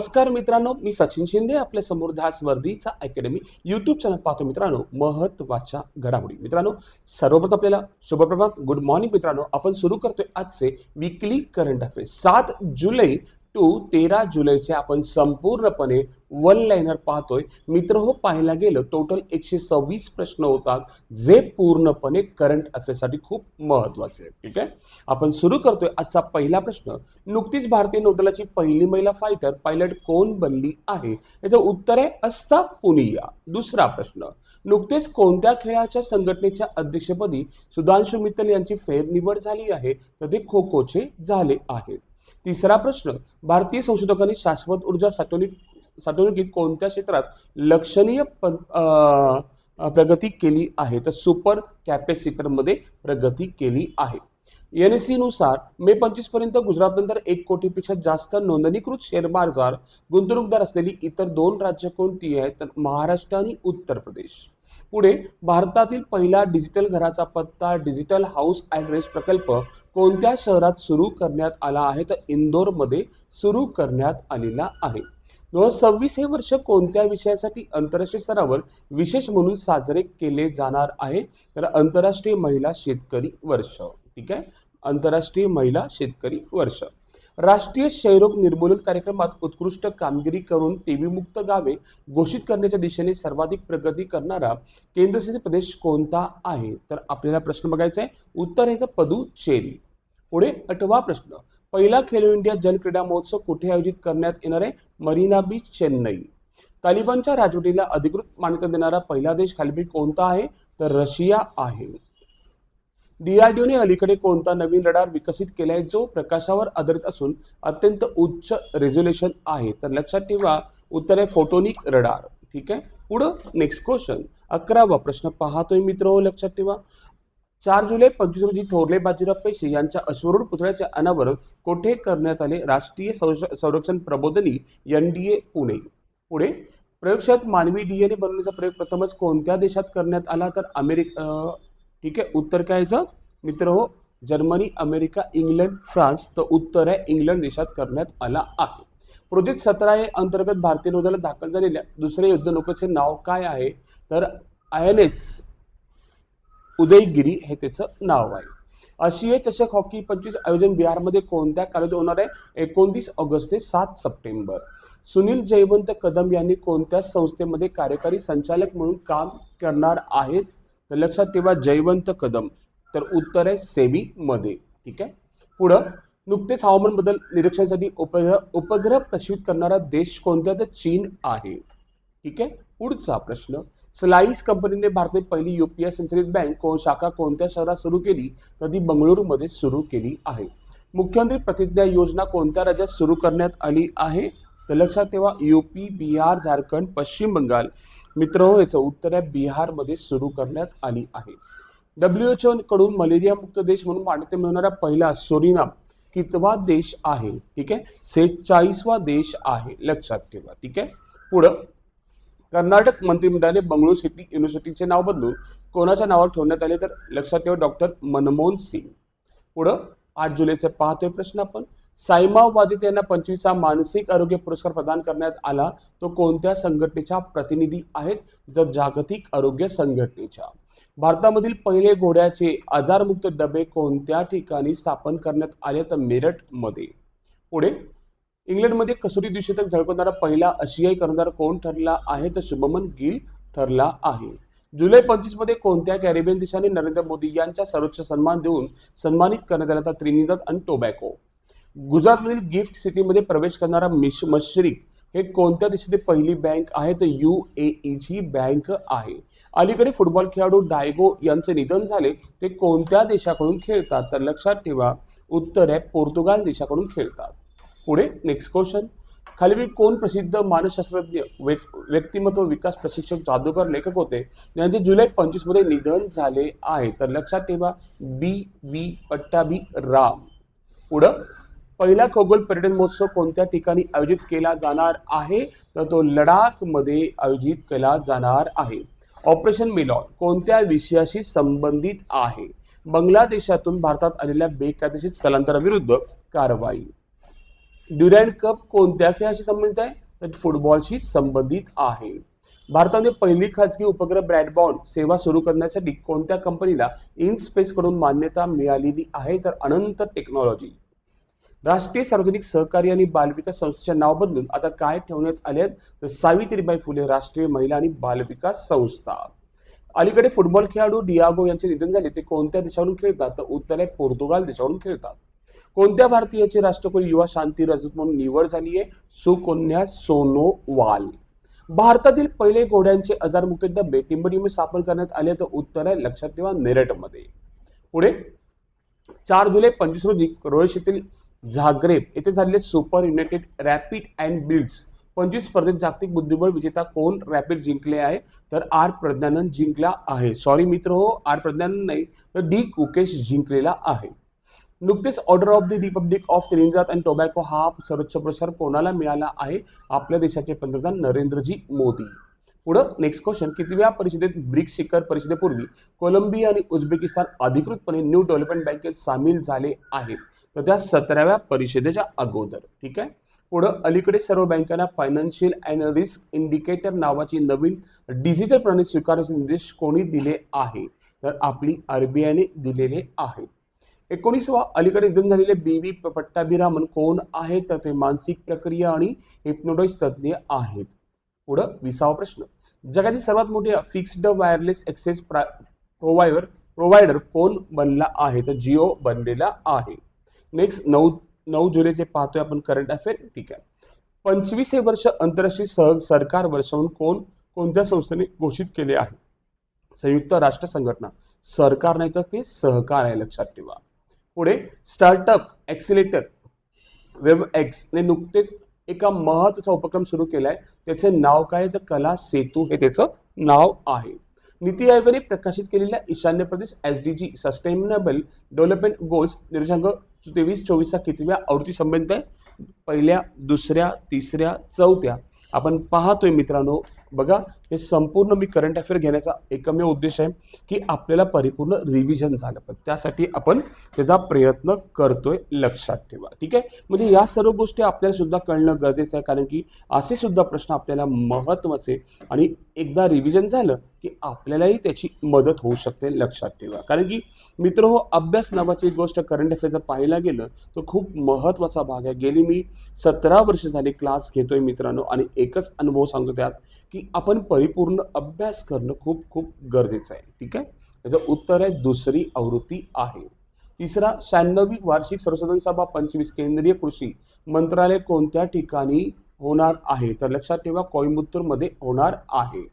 नमस्कार मित्रांनो मी सचिन शिंदे आपल्यासमोर ध्यास वर्धीचा अकॅडमी युट्यूब चॅनल पाहतो मित्रांनो महत्त्वाच्या घडामोडी. मित्रांनो सर्वप्रथम आपल्याला शुभप्रभात. गुड मॉर्निंग मित्रांनो आपण सुरू करतोय आजचे विकली करंट अफेअर्स सात जुलै टू तेरा जुलैचे आपण संपूर्णपणे वन लाईनर पाहतोय. मित्र हो पाहायला गेलं टोटल एकशे सव्वीस प्रश्न होतात जे पूर्णपणे करंट अफेअर्ससाठी खूप महत्त्वाचे आहेत. ठीक आहे? आपण सुरू करतोय आजचा पहिला प्रश्न. नुकतीच भारतीय नौदलाची पहिली महिला फायटर पायलट कोण बनली आहे? याचं उत्तर आहे अस्ता पुनिया. दुसरा प्रश्न. नुकतेच कोणत्या खेळाच्या संघटनेच्या अध्यक्षपदी सुधांशु मित्तल यांची फेरनिवड झाली आहे? तर ते खो खोचे झाले आहेत. तिसरा प्रश्न भारतीय संशोधकांनी शाश्वत ऊर्जा साठवणूक साठवणुकीत कोणत्या क्षेत्रात लक्षणीय प्रगती केली आहे? तर सुपर कॅपॅसिटरमध्ये प्रगती केली आहे. एन एसनुसार मे पंचवीसपर्यंत गुजरातनंतर एक कोटीपेक्षा जास्त नोंदणीकृत शेअर बाजार गुंतवणूकदार असलेली इतर दोन राज्य कोणती आहेत? तर महाराष्ट्र आणि उत्तर प्रदेश. पुढे भारतातील पहिला डिजिटल घराचा पत्ता डिजिटल हाऊस ॲड्रेस प्रकल्प कोणत्या शहरात सुरू करण्यात आला आहे? तर इंदोरमध्ये सुरू करण्यात आलेला आहे. दोन हजार सव्वीस हे वर्ष कोणत्या विषयासाठी आंतरराष्ट्रीय स्तरावर विशेष म्हणून साजरे केले जाणार आहे? तर आंतरराष्ट्रीय महिला शेतकरी वर्ष. ठीक आहे? आंतरराष्ट्रीय महिला शेतकरी वर्ष. राष्ट्रीय क्षयरोग निर्मूलन कार्यक्रमात उत्कृष्ट कामगिरी करून टीबी मुक्त गावे घोषित करण्याच्या दिशेने सर्वाधिक प्रगती करणारा केंद्रशासित प्रदेश कोणता आहे? तर आपल्याला प्रश्न बघायचा आहे. उत्तर आहे तर पदुचेरी पुढे आठवा प्रश्न. पहिला खेलो इंडिया जल क्रीडा महोत्सव कुठे आयोजित करण्यात येणार आहे? मरीना बीच चेन्नई. तालिबानच्या राजवटीला अधिकृत मान्यता देणारा पहिला देश खालीपैकी कोणता आहे? तर रशिया आहे. डीआरडीओने अलीकडे कोणता नवीन रडार विकसित केलाय जो प्रकाशावर आधारित असून अत्यंत उच्च रेझोल्युशन आहे. तर लक्षात ठेवा उत्तर आहे फोटोनिक रडार. ठीक आहे? पुढं नेक्स्ट क्वेश्चन अकरावा प्रश्न पाहतोय मित्र हो लक्षात ठेवा. चार जुलै पंचवीस रोजी थोरले बाजीराव पेशे यांच्या अश्वरूढ पुतळ्याचे अनावरण कोठे करण्यात आले? राष्ट्रीय संरक्षण प्रबोधनी प्रबोधिनी एन डी ए पुणे. पुढे प्रयोगशाळेत मानवी डीएनए बनवण्याचा प्रयोग प्रथमच कोणत्या देशात करण्यात आला? तर अमेरिका ठीक आहे? उत्तर काय जर मित्र हो जर्मनी अमेरिका इंग्लंड फ्रान्स तर उत्तर आहे इंग्लंड देशात करण्यात आला आहे. प्रोजेक्ट सतरा हे अंतर्गत भारतीय नौदलात दाखल झालेल्या दुसऱ्या युद्ध नौकेचे नाव काय आहे? तर आय एन एस उदयगिरी हे त्याचं नाव आहे. आशिया चषक हॉकी पंचवीस आयोजन बिहारमध्ये कोणत्या कालावधी होणार आहे? एकोणतीस ऑगस्ट ते सात सप्टेंबर. सुनील जयवंत कदम यांनी कोणत्या संस्थेमध्ये कार्यकारी संचालक म्हणून काम करणार आहेत? तर लक्षात ठेवा जयवंत कदम. तर उत्तर आहे सेबी मध्ये ठीक आहे? पुढं नुकतेच हवामान बदल निरीक्षणासाठी उपग्रह उपग्रह प्रक्षेपित करणारा देश कोणता? तर चीन आहे. ठीक आहे? पुढचा प्रश्न स्लाईस कंपनीने भारतात पहिली युपीआय संचलित बँक कोण शाखा कोणत्या शहरात सुरू केली? तर ती बंगळुरूमध्ये सुरू केली आहे. मुख्यमंत्री प्रतिज्ञा योजना कोणत्या राज्यात सुरू करण्यात आली आहे? तर लक्षात ठेवा युपी बिहार झारखंड पश्चिम बंगाल. मित्र याचं उत्तर आहे बिहारमध्ये सुरू करण्यात आली आहे. डब्ल्यू एच कडून मलेरिया मुक्त देश म्हणून मान्यता मिळणारा पहिला सोरिनाम कितवा देश आहे? ठीक आहे? सेहेचाळीसवा देश आहे. लक्षात ठेवा. ठीक आहे? पुढं. कर्नाटक मंत्रिमंडळाने बंगळुरू सिटी युनिव्हर्सिटीचे नाव बदलून कोणाच्या नावावर ठेवण्यात आले? तर लक्षात ठेवा डॉक्टर मनमोहन सिंग. पुढं. आठ जुलैचे पाहतोय प्रश्न आपण. साईमाव वाजित यांना पंचवीसचा मानसिक आरोग्य पुरस्कार प्रदान करण्यात आला. तो कोणत्या संघटनेच्या प्रतिनिधी आहेत? जर जागतिक आरोग्य संघटनेच्या. भारतामधील पहिले घोड्याचे आजारमुक्त डबे कोणत्या ठिकाणी स्थापन करण्यात आले तर मेरठमध्ये? पुढे इंग्लंडमध्ये कसोटी द्विशतक झळकवणारा पहिला आशियाई कर्णधार कोण ठरला आहे तर शुभमन गिल ठरला आहे. जुलै पंचवीसमध्ये कोणत्या कॅरेबियन देशाने नरेंद्र मोदी यांच्या सर्वोच्च सन्मान देऊन सन्मानित करण्यात आला तर त्रिनिदाद आणि टोबॅको? गुजरातमधील गिफ्ट सिटीमध्ये प्रवेश करणारा मिश मश्रिक हे कोणत्या देशाची पहिली बँक आहे तर यू ए ची बँक आहे? अलीकडे फुटबॉल खेळाडू डायगो यांचे निधन झाले. ते कोणत्या देशाकडून खेळतात? तर लक्षात ठेवा उत्तर आहे पोर्तुगाल देशाकडून खेळतात. पुढे नेक्स्ट क्वेश्चन खाली कोण प्रसिद्ध मानसशास्त्रज्ञ? व्यक्तिमत्व विकास प्रशिक्षक जादूगर लेखक होते. यांचे जुलै पंचवीसमध्ये निधन झाले आहे. तर लक्षात ठेवा बी बी पट्टाबी राम. पुढं पहिला खगोल पर्यटन महोत्सव कोणत्या ठिकाणी आयोजित केला जाणार आहे? तर तो लडाखमध्ये आयोजित केला जाणार आहे. ऑपरेशन मिलॉन कोणत्या विषयाशी संबंधित आहे? बांगलादेशातून भारतात आलेल्या बेकायदेशीर स्थलांतराविरुद्ध कारवाई. ड्युरँड कप कोणत्या खेळाशी संबंधित आहे? तर फुटबॉलशी संबंधित आहे. भारताने पहिली खाजगी उपग्रह ब्रॅडबॉन्ड सेवा सुरू करण्यासाठी कोणत्या कंपनीला इन स्पेस कडून मान्यता मिळालेली आहे? तर अनंत टेक्नॉलॉजी. राष्ट्रीय सार्वजनिक सहकारी आणि बालविकास संस्थेचे नाव बदलून आता काय ठेवण्यात आले आहेत तर सावित्रीबाई फुले राष्ट्रीय महिला आणि बालविकास संस्था. अलीकडे फुटबॉल खेळाडू डियागो यांचे निधन झाले ते कोणत्या देशावरून खेळतात? तर उत्तर आहे पोर्तुगाल देशावरून खेळतात. कोणत्या भारतीयाची राष्ट्रकुल युवा शांती राजदूत म्हणून निवड झाली आहे? सुकन्या सोनोवाल. भारतातील पहिले घोड्यांचे आजारमुक्त डबे टिंबटिंब स्थापन करण्यात आले तर उत्तर आहे लक्षात ठेवा मेरठमध्ये पुढे चार जुलै पंचवीस रोजी क्रोएशियातील झाग्रेब येथे झालेले super united rapid and blitz पंचवीस स्पर्धेत जागतिक बुद्धिबळ विजेता कोण? रॅपिड जिंकले आहे. तर आर प्रज्ञानंद जिंकला आहे. सॉरी मित्र हो आर प्रज्ञानंद नाही तर डी कुकेश जिंकलेला आहे. नुकतेच order of the republic of Trinidad and Tobago हा सर्वोच्च पुरस्कार कोणाला मिळाला आहे? आपल्या देशाचे पंतप्रधान नरेंद्रजी मोदी. पुढं नेक्स्ट क्वेश्चन कितव्या परिषदेत ब्रिक्स शिखर परिषदेपूर्वी कोलंबिया आणि उझबेकिस्तान अधिकृतपणे न्यू डेव्हलपमेंट बँकेत सामील झाले आहेत? तर त्या सतराव्या परिषदेच्या अगोदर ठीक आहे? पुढं अलीकडे सर्व बँकांना फायनान्शियल अँड रिस्क इंडिकेटर नावाची नवीन डिजिटल प्रणाली स्वीकारण्याचे निर्देश कोणी दिले आहे? तर आपली आरबीआयने दिलेले आहेत एकोणीसवा अलीकडे निधन झालेले बी व्ही पट्टाभिरामन कोण आहेत तर ते मानसिक प्रक्रिया आणि हिप्नोटाईज तज्ज्ञ आहेत. पुढं विसावा प्रश्न. जगातील सर्वात मोठे fixed wireless access provider provider कोण बनला आहे? तर जिओ बनलेला आहे. नेक्स्ट नऊ नऊ जुलैचे पाहतोय आपण करंट अफेअर ठीक आहे. पंचवीस हे वर्ष आंतरराष्ट्रीय सह सरकार वर्ष म्हणून कोण कोणत्या संस्थेने घोषित केले आहे? संयुक्त राष्ट्र संघटना. सरकार नाही तर ते सहकार आहे लक्षात ठेवा. पुढे स्टार्टअप ॲक्सिलेटर वेब एक्सने नुकतेच एका महत्त्वाचा उपक्रम सुरू केला आहे त्याचे नाव काय तर कला सेतू हे त्याचं नाव आहे. नीती आयोगाने प्रकाशित केलेल्या ईशान्य प्रदेश S D G sustainable development goals निर्देशांक तेवीस चोवीसचा कितव्या आवृत्ती संबंधित आहे? पहिल्या दुसऱ्या तिसऱ्या चौथ्या आपण पाहतोय मित्रांनो. बघा हे संपूर्ण मी करंट अफेअर घेण्याचा एकमेव उद्देश आहे की आपल्याला परिपूर्ण रिव्हिजन झालं. पण त्यासाठी आपण त्याचा प्रयत्न करतोय लक्षात ठेवा. ठीक आहे? म्हणजे या सर्व गोष्टी आपल्याला सुद्धा कळणं गरजेचं आहे. कारण की असे सुद्धा प्रश्न आपल्याला महत्त्वाचे आणि एकदा रिव्हिजन झालं की आपल्यालाही त्याची मदत होऊ शकते लक्षात ठेवा. कारण की मित्र हो अभ्यास नावाची एक गोष्ट करंट अफेअर जर पाहायला गेलं तर खूप महत्त्वाचा भाग आहे. गेली मी सतरा वर्ष झाली क्लास घेतोय मित्रांनो आणि एकच अनुभव सांगतो त्यात की आपण परिपूर्ण अभ्यास करणं खूप खूप गरजेचं आहे. ठीक आहे? त्याचं उत्तर आहे दुसरी आवृत्ती आहे. तिसरा शहाण्णवी वार्षिक सर्वसाधारण सभा पंचवीस केंद्रीय कृषी मंत्रालय कोणत्या ठिकाणी होणार आहे? तर लक्षात ठेवा कोइंबतूरमध्ये होणार आहे.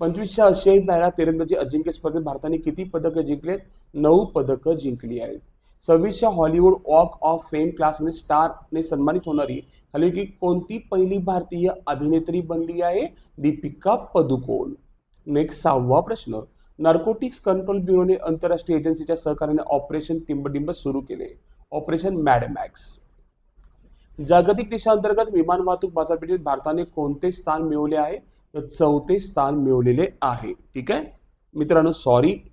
पंचवीसच्या आशियाई पॅरा तिरंदाजी अजिंक्य स्पर्धेत भारताने किती पदकं जिंकलेत? नऊ पदकं जिंकली आहेत. सव्वीसच्या हॉलिवूड वॉक ऑफ फेम क्लासमध्ये स्टारने सन्मानित होणारी हलकी की कोणती पहिली भारतीय अभिनेत्री बनली आहे? दीपिका पदुकोण. नेक्स्ट सहावा प्रश्न. नार्कोटिक्स कंट्रोल ब्युरोने आंतरराष्ट्रीय एजन्सीच्या सहकार्याने ऑपरेशन टिंबडिंब सुरू केले. ऑपरेशन मॅडमॅक्स जागतिक देशांतर्गत विमान वाहतूक बाजारपेठेत भारताने कोणते स्थान मिळवले आहे? तर चौथे स्थान मिळवलेले आहे. ठीक आहे? मित्रांनो सॉरी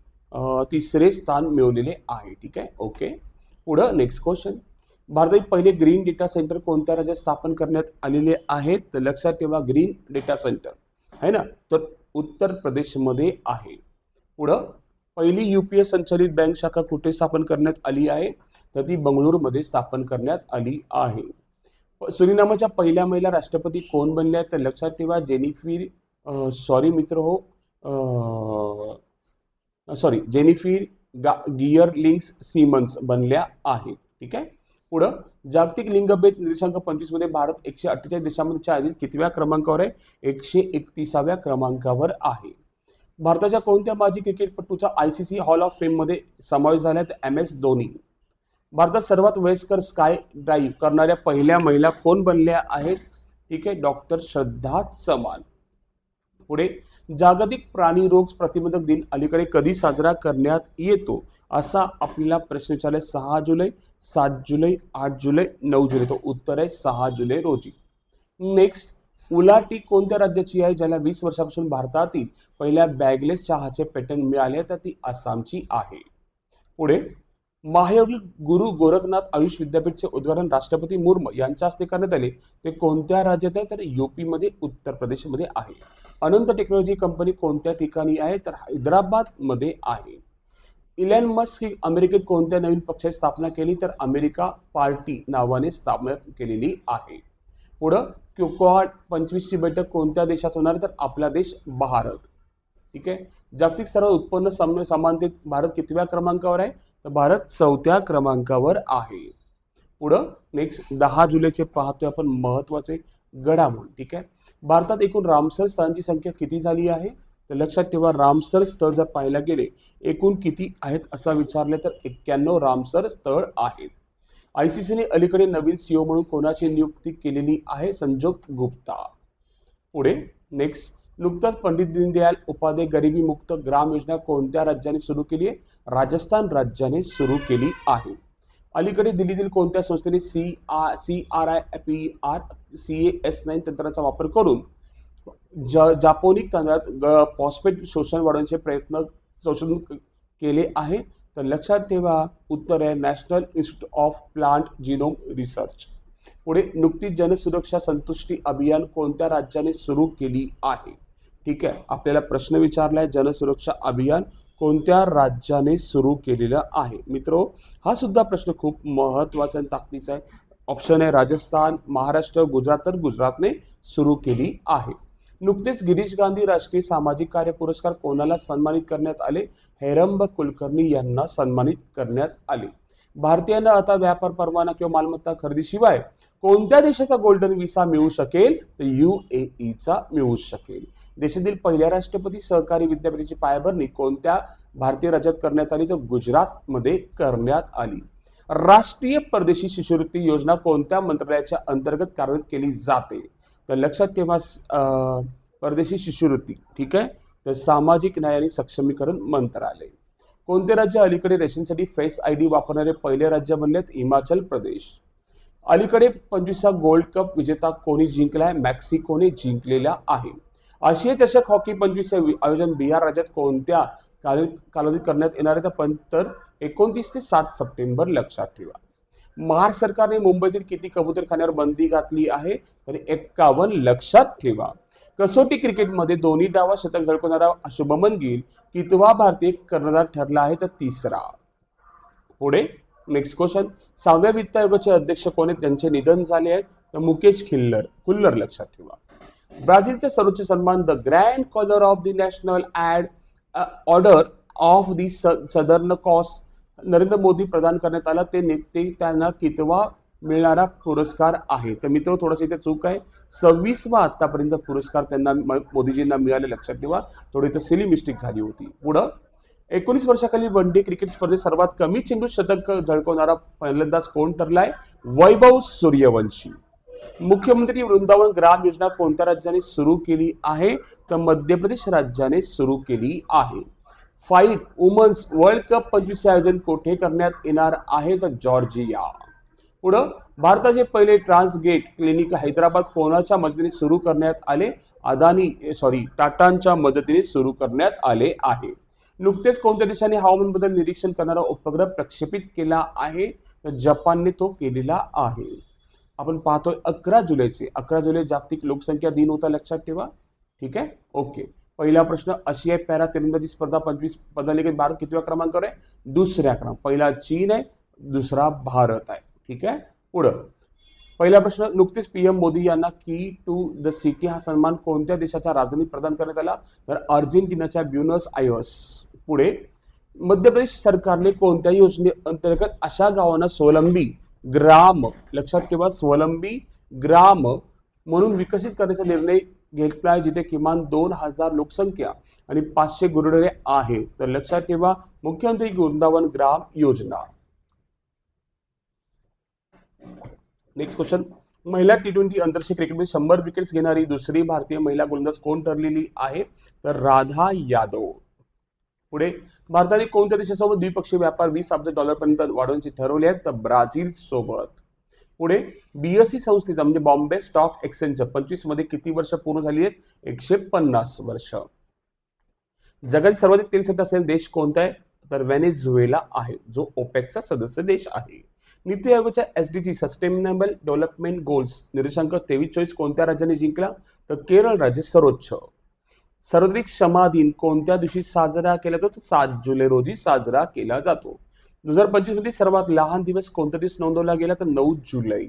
तिसरे स्थान मिळवलेले आहे ठीक आहे? ओके. पुढं नेक्स्ट क्वेश्चन भारतातील पहिले ग्रीन डेटा सेंटर कोणत्या राज्यात स्थापन करण्यात आलेले आहेत? तर लक्षात ठेवा ग्रीन डेटा सेंटर है ना? तर उत्तर प्रदेशमध्ये आहे. पुढं पहिली यू पी एस संचालित बँक शाखा कुठे स्थापन करण्यात आली आहे? तर ती बंगळुरूमध्ये स्थापन करण्यात आली आहे. सुरिनामाच्या पहिल्या महिला राष्ट्रपती कोण बनल्या आहेत? तर लक्षात ठेवा जेनिफिर सॉरी मित्र हो सॉरी जेनिफिर गा गियरलिंग्स सीमन्स बनल्या आहेत. ठीक आहे? पुढं जागतिक लिंगभेद निर्देशांक पंचवीसमध्ये भारत एकशे अठ्ठेचाळीस देशांमध्ये यादीत कितव्या क्रमांकावर आहे? एकशे एकतीसाव्या क्रमांकावर आहे. भारताच्या कोणत्या माजी क्रिकेटपटूचा I C C hall of फेममध्ये समावेश झाला तर एम एस धोनी. भारतात सर्वात वयस्कर स्काय ड्राईव्ह करणाऱ्या पहिल्या महिला कोण बनल्या आहेत? ठीक आहे डॉक्टर श्रद्धा चव्हाण. पुढे जागतिक प्राणी रोग प्रतिबंधक दिन अलीकडे कधी साजरा करण्यात येतो असा आपल्याला प्रश्न विचारलाय. सहा जुलै सात जुलै आठ जुलै नऊ जुलै. तो उत्तर आहे सहा जुलै रोजी. नेक्स्ट उलाटी कोणत्या राज्याची आहे? ज्याला वीस वर्षापासून भारतातील पहिल्या बॅगलेस चहाचे पेटंट मिळाले तर ती आसामची आहे. पुढे महायोगी गुरु गोरखनाथ आयुष विद्यापीठचे उद्घाटन राष्ट्रपती मुर्मू यांच्या हस्ते करण्यात आले. ते कोणत्या राज्यात आहे? तर युपीमध्ये उत्तर प्रदेशमध्ये आहे. अनंत टेक्नॉलॉजी कंपनी कोणत्या ठिकाणी आहे? तर हैदराबादमध्ये आहे. इलॅन मस्क ही अमेरिकेत कोणत्या नवीन पक्षाची स्थापना केली? तर अमेरिका पार्टी नावाने स्थापना केलेली आहे. पुढं क्युकॉड पंचवीसची बैठक कोणत्या देशात होणार? तर आपला देश भारत. ठीक आहे? जागतिक स्तरावर उत्पन्न सम समानतेत भारत कितव्या क्रमांकावर आहे? तर भारत चौथ्या क्रमांकावर आहे. पुढं नेक्स्ट दहा जुलैचे पाहतोय आपण महत्त्वाचे घडामोड. ठीक आहे? भारतात एकूण रामसर स्थळांची संख्या किती झाली आहे? तर लक्षात ठेवा रामसर स्थळ जर पाहायला गेले एकूण किती आहेत असा विचारले तर एक्क्याण्णव रामसर स्थळ आहेत. आयसीसीने अलीकडे नवीन सीओ म्हणून कोणाची नियुक्ती केलेली आहे? संजोग गुप्ता. पुढे नेक्स्ट नुकताच पंडित दीनदयाल उपाध्याय गरिबी मुक्त ग्राम योजना कोणत्या राज्याने सुरू केली आहे? राजस्थान राज्याने सुरू केली आहे. अलीकडे दिल्लीतील कोणत्या संस्थेने C R C R I P R C A S nine तंत्राचा वापर करून ज जापोनिक तांदळात ग फॉस्फेट शोषण वाढवण्याचे प्रयत्न संशोधन केले आहे. तर लक्षात ठेवा उत्तर आहे national institute of plant genome research. पुढे नुकतीच जनसुरक्षा संतुष्टी अभियान कोणत्या राज्याने सुरू केली आहे? ठीक आहे आपल्याला प्रश्न विचारलाय जनसुरक्षा अभियान कोणत्या राज्याने सुरू केलेलं आहे? मित्रो हा सुद्धा प्रश्न खूप महत्त्वाचा आणि ताकदीचा आहे. ऑप्शन आहे राजस्थान महाराष्ट्र गुजरात. तर गुजरातने सुरू केली आहे. नुकतेच गिरीश गांधी राष्ट्रीय सामाजिक कार्य पुरस्कार कोणाला सन्मानित करण्यात आले? हेरंब कुलकर्णी यांना सन्मानित करण्यात आले. भारतीयांना आता व्यापार परवाना किंवा मालमत्ता खरेदीशिवाय कोणत्या देशाचा गोल्डन व्हिसा मिळू शकेल? तर यू ए ईचा मिळू शकेल. देशातील पहिल्या राष्ट्रपती सहकारी विद्यापीठाची पायाभरणी कोणत्या भारतीय राज्यात करण्यात आली? तर गुजरातमध्ये करण्यात आली. राष्ट्रीय परदेशी शिष्यवृत्ती योजना कोणत्या मंत्रालयाच्या अंतर्गत कार्यरत केली जाते? तर लक्षात ठेवा परदेशी शिष्यवृत्ती ठीक आहे? तर सामाजिक न्याय आणि सक्षमीकरण मंत्रालय. कोणते राज्य अलीकडे रेशनसाठी फेस आय डी वापरणारे पहिले राज्य बनलेत? हिमाचल प्रदेश. अलीकडे पंचवीसा गोल्ड कप विजेता कोणी जिंकलाय? मेक्सिकोने जिंकलेला आहे. आशिया चषक हॉकी पंचवीस आयोजन बिहार राज्यात कोणत्या काल कालावधीत करण्यात येणार आहे? तर पण तर एकोणतीस ते सात सप्टेंबर लक्षात ठेवा. महाराष्ट्र सरकारने मुंबईतील किती कबूतरखान्यावर बंदी घातली आहे? तर एक्कावन्न लक्षात ठेवा. कसोटी क्रिकेटमध्ये दोन्ही डावा शतक झळकवणारा शुभमन गिल कितवा भारतीय कर्णधार ठरला आहे? तर तिसरा. पुढे नेक्स्ट क्वेश्चन. सहाव्या वित्त आयोगाचे अध्यक्ष कोण आहेत? त्यांचे निधन झाले आहे. तर मुकेश खिल्लर. खुल्लर लक्षात ठेवा. ब्राझीलचे सर्वोच्च सन्मान the grand collar of the national and order of the southern cross Narendra Modi प्रदान करण्यात आला. ते ने- ते त्यांना कितवा मिळणारा पुरस्कार आहे? तर मित्र थोडंसं इथे चूक आहे. सव्वीसवा आतापर्यंत पुरस्कार त्यांना मोदीजींना मिळाले लक्षात ठेवा. थोडी इथं सिली मिस्टेक झाली होती. पुढं? एकोणीस वर्षाखाली वन डे क्रिकेट स्पर्धेत सर्वात कमी चेंडू शतक झळकवणारा फलंदाज कोण ठरलाय? वैभव सूर्यवंशी. मुख्यमंत्री वृंदावन ग्राम योजना कोणत्या राज्याने सुरू केली आहे? तर मध्य प्रदेश राज्याने सुरू केली आहे. फाईट वुमन्स वर्ल्ड कप पंचवीस आयोजन कोठे करण्यात येणार आहे? तर जॉर्जिया. पुढं भारताचे पहिले ट्रान्सगेट क्लिनिक हैदराबाद कोणाच्या मदतीने सुरू करण्यात आले? अदानी सॉरी टाटांच्या मदतीने सुरू करण्यात आले आहे. नुकतेच कोणत्या देशाने हवामान बदल निरीक्षण करणारा उपग्रह प्रक्षेपित केला आहे? तर जपानने तो केलेला आहे. आपण पाहतोय अकरा जुलैचे. अकरा जुलै जागतिक लोकसंख्या दिन होता लक्षात ठेवा. ठीक आहे? ओके. पहिला प्रश्न आशियाई पॅरा तिरंदाजी स्पर्धा पंचवीस पदालिकेत भारत कितव्या क्रमांकावर आहे? दुसऱ्या क्रमांक पहिला चीन आहे दुसरा भारत आहे. ठीक आहे? पुढं. पहिला प्रश्न नुकतेच पीएम मोदी यांना की टू द सिटी हा सन्मान कोणत्या देशाच्या राजधानीत प्रदान करण्यात आला? तर अर्जेंटिनाच्या ब्युनस आयर्स पुढे मध्य प्रदेश सरकारने कोणत्या योजने अंतर्गत अशा गावांना स्वलंबी ग्राम लक्षात ठेवा स्वलंबी ग्राम म्हणून विकसित करण्याचा निर्णय घेतला आहे जिथे किमान दोन हजार लोकसंख्या आणि पाचशे गुरुडरे आहे. तर लक्षात ठेवा मुख्यमंत्री वृंदावन ग्राम योजना. नेक्स्ट क्वेश्चन महिला टी ट्वेंटी आंतरराष्ट्रीय क्रिकेटमध्ये शंभर विकेट्स घेणारी दुसरी भारतीय महिला गोलंदाज कोण ठरलेली आहे? तर राधा यादव. पुढे भारताने कोणत्या देशासोबत द्विपक्षीय व्यापार वीस अब्ज डॉलरपर्यंत वाढवण्याचे ठरवले आहेत तर ब्राझील सोबत. पुढे बीएससी संस्थेचा म्हणजे बॉम्बे स्टॉक एक्सचेंज पंचवीसमध्ये किती वर्ष पूर्ण झाली आहेत? एकशे पन्नास वर्ष. जगातील सर्वाधिक तेल संपत असलेला देश कोणता आहे? तर व्हेनेझुएला आहे जो ओपेकचा सदस्य देश आहे. नीती आयोगाच्या S D G sustainable development goals निर्देशांक तेवीस चोवीस कोणत्या राज्याने जिंकला? तर केरळ राज्य सर्वोच्च. सार्वत्रिक क्षमा दिन कोणत्या दिवशी साजरा केला जातो? तर सात जुलै रोजी साजरा केला जातो. दोन हजार पंचवीसमध्ये सर्वात लहान दिवस कोणत्या दिवस नोंदवला गेला? तर नऊ जुलै.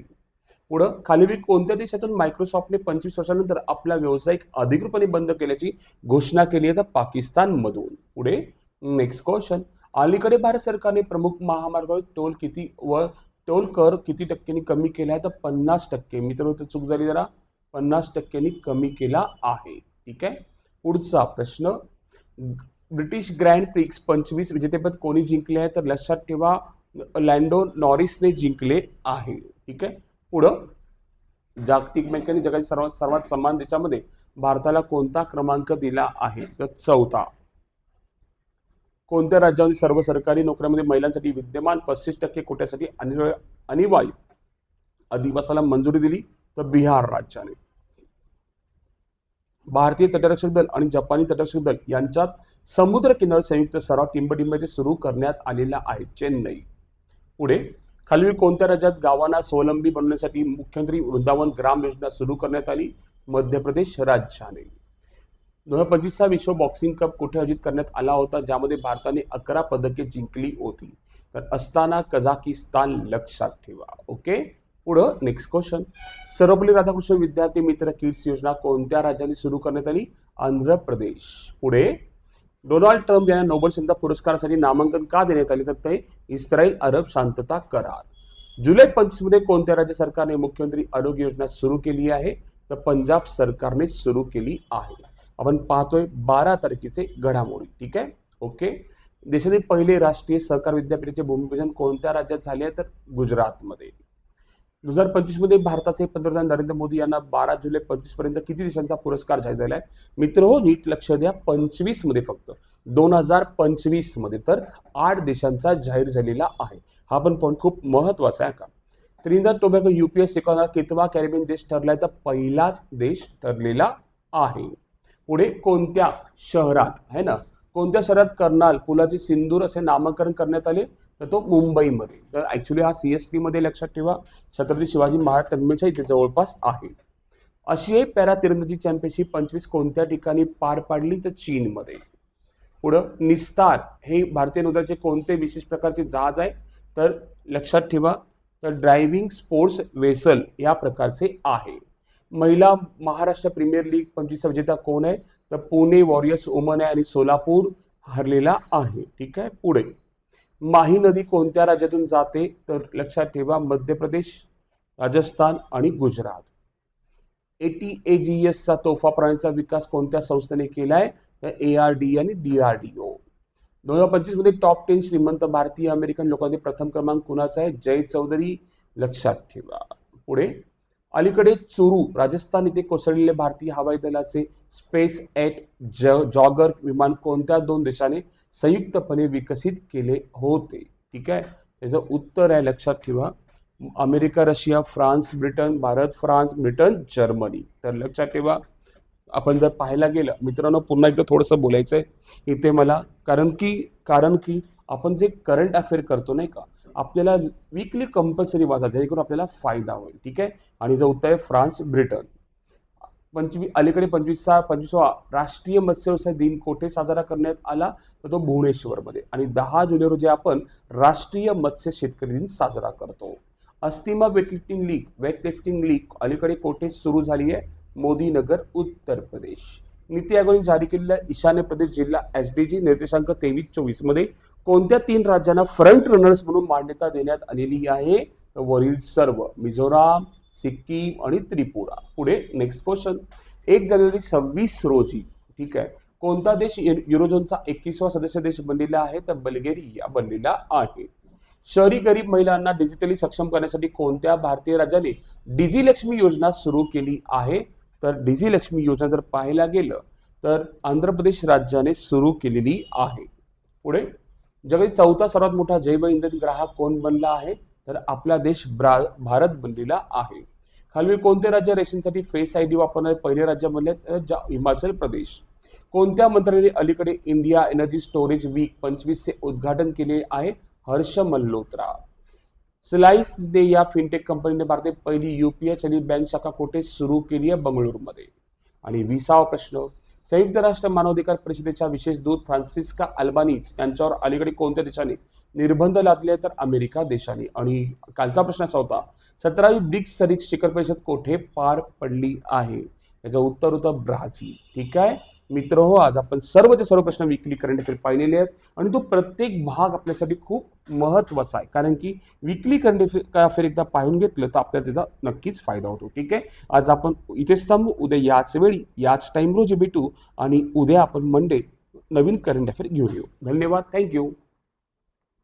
पुढं खालील कोणत्या देशातून मायक्रोसॉफ्टने पंचवीस वर्षानंतर आपला व्यावसायिक अधिकृतपणे बंद केल्याची घोषणा केली आहे? तर पाकिस्तानमधून. पुढे नेक्स्ट क्वेश्चन अलीकडे भारत सरकारने प्रमुख महामार्गावर टोल किती व टोल कर किती टक्क्यांनी कमी केला आहे? तर पन्नास टक्के. मित्र चूक झाली जरा. पन्नास टक्क्यांनी कमी केला आहे. ठीक आहे? पुढचा प्रश्न. ब्रिटिश ग्रँड प्रिक्स पंचवीस विजेतेपद कोणी जिंकले आहे? तर लक्षात ठेवा लँडो नॉरिसने जिंकले आहे. ठीक आहे? पुढं. जागतिक बँकेने जगातील सर्वात सर्वात समान देशामध्ये भारताला कोणता क्रमांक दिला आहे? तर चौथा. कोणत्या राज्यामध्ये सर्व सरकारी नोकऱ्यांमध्ये महिलांसाठी विद्यमान पस्तीस टक्के कोट्यासाठी अनिवार्य अनिवार्य अधिवासाला मंजुरी दिली? तर बिहार राज्याने. भारतीय तटरक्षक दल आणि जपानी तटरक्षक दल यांच्यात समुद्र किनार संयुक्त सराव टिंबटिंबचे सुरू करण्यात आलेला आहे चेन्नई. पुढे खालील कोणत्या राज्यात गावांना स्वावलंबी बनवण्यासाठी मुख्यमंत्री वृंदावन ग्राम योजना सुरू करण्यात आली? मध्य प्रदेश राज्याने दोन हजार पंचवीसचा विश्व बॉक्सिंग कप कुठे आयोजित करण्यात आला होता ज्यामध्ये भारताने अकरा पदके जिंकली होती? तर असताना कझाकिस्तान लक्षात ठेवा ओके? पुढं नेक्स्ट क्वेश्चन सर्वपल्ली राधाकृष्ण विद्यार्थी मित्र किड्स योजना कोणत्या राज्याने सुरू करण्यात आली? आंध्र प्रदेश. पुढे डोनाल्ड ट्रम्प यांना नोबेल शांतता पुरस्कारासाठी नामांकन का देण्यात आले? तर ते इस्रायल अरब शांतता करार. जुलै पंचवीसमध्ये कोणत्या राज्य सरकारने मुख्यमंत्री आरोग्य योजना सुरू केली आहे? तर पंजाब सरकारने सुरू केली आहे. आपण पाहतोय बारा तारखेचे घडामोडी. ठीक आहे? ओके. देशातील पहिले राष्ट्रीय सहकार विद्यापीठाचे भूमिपूजन कोणत्या राज्यात झाले आहे? तर गुजरातमध्ये. दोन हजार पंचवीसमध्ये भारताचे पंतप्रधान नरेंद्र मोदी यांना बारा जुलै पंचवीसपर्यंत किती देशांचा पुरस्कार जाहीर झाला आहे मित्र हो नीट लक्ष द्या. पंचवीसमध्ये फक्त. दोन हजार पंचवीसमध्ये तर आठ देशांचा जाहीर झालेला आहे. हा पण पॉईंट खूप महत्त्वाचा आहे का? त्रिनिदाद टोबॅको युपीएस शिकवणारा कितवा कॅरेबियन देश ठरलाय तर पहिलाच देश ठरलेला आहे. पुढे कोणत्या शहरात? आहे ना? कोणत्या शहरात कर्नाल? पुलाचे सिंदूर असे नामकरण करण्यात आले? तर तो मुंबईमध्ये. तर ॲक्च्युली हा सी एस टीमध्ये लक्षात ठेवा छत्रपती शिवाजी महाराज टर्मिनलच्या इथे जवळपास आहे. आशियाई पॅरा तिरंदाजी चॅम्पियनशिप पंचवीस कोणत्या ठिकाणी पार पाडली तर चीनमध्ये. पुढं निस्तार हे भारतीय नौदलाचे कोणते विशेष प्रकारचे जहाज आहे? तर लक्षात ठेवा तर ड्रायव्हिंग स्पोर्ट्स वेसल या प्रकारचे आहे. महिला महाराष्ट्र प्रीमियर लीग पंचवीस विजेता कोण आहे? तर पुणे वॉरियर्स वुमन आहे आणि सोलापूर हरलेला आहे. ठीक आहे? पुढे. माही नदी कोणत्या राज्यातून जाते? तर लक्षात ठेवा मध्य प्रदेश राजस्थान आणि गुजरात. एटी ए जी एसचा तोफा प्राण्यांचा विकास कोणत्या संस्थेने केलाय? तर ए आर डी आणि डी आर डी ओ दोन हजार पंचवीसमध्ये टॉप टेन श्रीमंत भारतीय अमेरिकन लोकांचे प्रथम क्रमांक कुणाचा आहे? जय चौधरी लक्षात ठेवा. पुढे अलीकडे चुरू राजस्थान इथे कोसळलेले भारतीय हवाई दलाचे स्पेस एट ज जॉगर विमान कोणत्या दोन देशाने संयुक्तपणे विकसित केले होते? ठीक आहे? त्याचं उत्तर आहे लक्षात ठेवा. America Russia France Britain Bharat France Britain Germany. तर लक्षात ठेवा. आपण जर पाहायला गेलं मित्रांनो पुन्हा एकदा थोडंसं बोलायचं आहे इथे मला कारण की कारण की आपण जे करंट अफेअर करतो नाही का? आपल्याला वीकली कंपल्सरी वाचा जेणेकरून आपल्याला फायदा होईल. ठीक आहे? आणि जो उत्तर आहे फ्रान्स ब्रिटन. पंचवीस अलीकडे पंचवीसा पंचवीसवा राष्ट्रीय मत्स्य व्यवसाय दिन कोठे साजरा करण्यात आला? तर तो भुवनेश्वरमध्ये. आणि दहा जुलै रोजी आपण राष्ट्रीय मत्स्य शेतकरी दिन साजरा करतो. अस्तिमा वेटलिफ्टिंग लीग वेटलिफ्टिंग लीग अलीकडे कोठे सुरू झाली आहे? मोदीनगर उत्तर प्रदेश. नीती आयोगाने जारी केलेल्या ईशान्य प्रदेश जिल्हा एस डी जी निर्देशांक तेवीस चोवीसमध्ये कोणत्या तीन राज्यांना फ्रंट रनर्स म्हणून मान्यता देण्यात आलेली आहे? तर वरील सर्व मिझोराम सिक्कीम आणि त्रिपुरा. पुढे नेक्स्ट क्वेश्चन एक जानेवारी सव्वीस रोजी ठीक आहे कोणता देश यु- युरोझोनचा एकवीसवा सदस्य देश बनलेला आहे? तर बल्गेरिया बनलेला आहे. शहरी गरीब महिलांना डिजिटली सक्षम करण्यासाठी कोणत्या भारतीय राज्याने डिजिलक्ष्मी योजना सुरू केली आहे? तर डिजिलक्ष्मी योजना जर पाहायला गेलं तर आंध्र प्रदेश राज्याने सुरू केलेली आहे. पुढे जगातील चौथा सर्वात मोठा जैव इंधन ग्राहक कोण बनला आहे? तर आपला देश ब्रा भारत बनलेला आहे. खालील कोणते राज्य रेशनसाठी फेस आय डी वापरणारे पहिले राज्य बनले? तर हिमाचल प्रदेश. कोणत्या मंत्र्याने अलीकडे इंडिया एनर्जी स्टोरेज वीक पंचवीसचे उद्घाटन केले आहे? हर्ष मल्होत्रा. स्लाइस ने या फिनटेक कंपनीने भारतात पहिली युपीआय चलित बँक शाखा कुठे सुरू केली आहे? बंगळुरूमध्ये. आणि विसावा प्रश्न संयुक्त राष्ट्र मानवाधिकार परिषदेच्या विशेष दूत फ्रान्सिस्का अल्बानीज यांच्यावर अलीकडे कोणत्या देशाने निर्बंध लादले तर अमेरिका देशाने. आणि कालचा प्रश्न असा होता सतरावी ब्रिक्स सरिक शिखर परिषद कोठे पार पडली आहे? याचं उत्तर होतं ब्राझील. ठीक आहे? मित्र हो आज आपण सर्वचे सर्व प्रश्न विकली करंट अफेअर पाहिलेले आहेत. आणि तो प्रत्येक भाग आपल्यासाठी खूप महत्त्वाचा आहे. कारण की विकली करंट अफेअर एकदा पाहून घेतलं तर आपल्याला त्याचा नक्कीच फायदा होतो. ठीक आहे? आज आपण इथेच थांबू. उद्या याच वेळी याच टाईम रोजी भेटू. आणि उद्या आपण मंडे नवीन करंट अफेअर घेऊन येऊ. धन्यवाद. थँक्यू